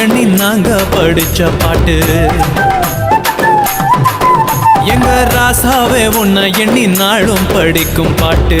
எண்ணி நாங்க படிச்ச பாட்டு. எங்க ராசாவே உன்னை எண்ணி நாளும் படிக்கும் பாட்டு.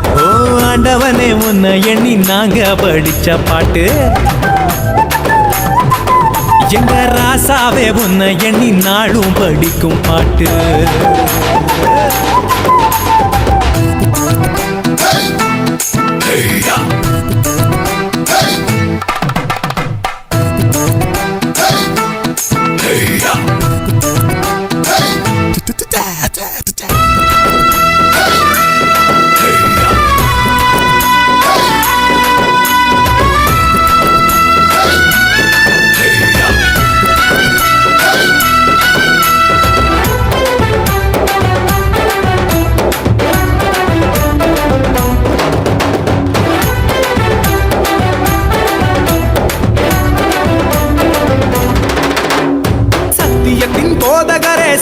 ஆண்டவனே உன்னை எண்ணி நாங்க படிச்ச பாட்டு. எங்க ராசாவே உன்னை எண்ணி நாளும் படிக்கும் பாட்டு.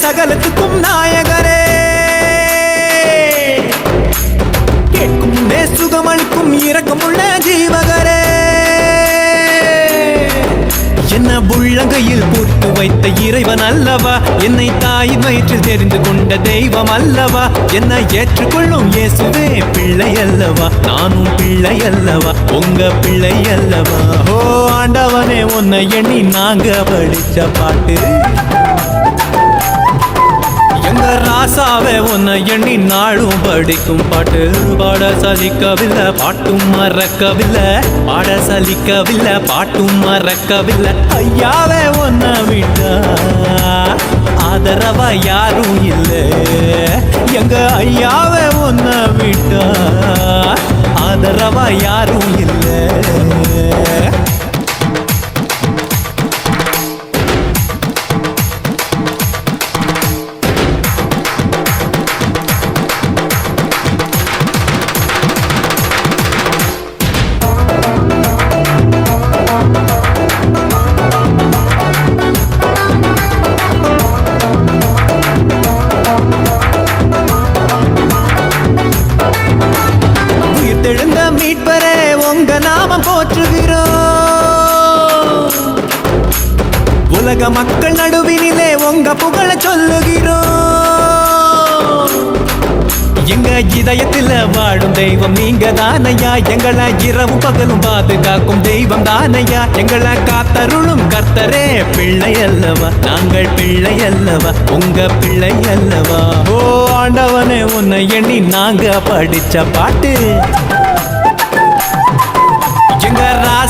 சகலத்துக்கும் நாயகரே. கேட்கும் முன்னே சுகமளிக்கும் இரக்கமுள்ள ஜீவகரே. என்ன உள்ளங்கையில் போட்டு வைத்த இறைவன் அல்லவா? என்னை தாய் வயிற்றில் தெரிந்து கொண்ட தெய்வம் அல்லவா? என்னை ஏற்றுக்கொள்ளும் இயேசுவே பிள்ளை அல்லவா? நானும் பிள்ளை அல்லவா? உங்க பிள்ளை அல்லவா? ஓ ஆண்டவனே உன்னை எண்ணி நாங்க படிச்ச பாட்டு. அந்த ராசாவை உன்னை எண்ணி நாளும் படிக்கும் பாட்டு. பாட சலிக்கவில்லை பாட்டும் மறக்கவில்லை. பாட சலிக்கவில்லை பாட்டும் மறக்கவில்லை. ஐயாவே உன்னை விட்டா ஆதரவா யாரும் இல்லை. எங்க ஐயாவே உன்னை விட்டா ஆதரவா யாரும் இல்லை. உலக மக்கள் நடுவினிலே உங்க புகழ சொல்லுகிறோம். எங்க இதயத்தில் வாழும் தெய்வம் நீங்க தானையா எங்களை இரவும் பகலும் பாதுகாக்கும் தெய்வம் தானையா? எங்களை காத்தருளும் கர்த்தரே பிள்ளை அல்லவா? நாங்கள் பிள்ளை அல்லவா? உங்க பிள்ளை அல்லவா? ஓ ஆண்டவனே உன்னை எண்ணி நாங்க படிச்ச பாட்டு.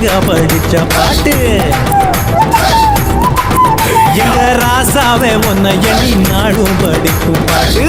எண்ணி படிச்ச பாட்டு. எங்க ராசாவே உன்னை எண்ணி நாடும் படிக்கும் பாட்டு.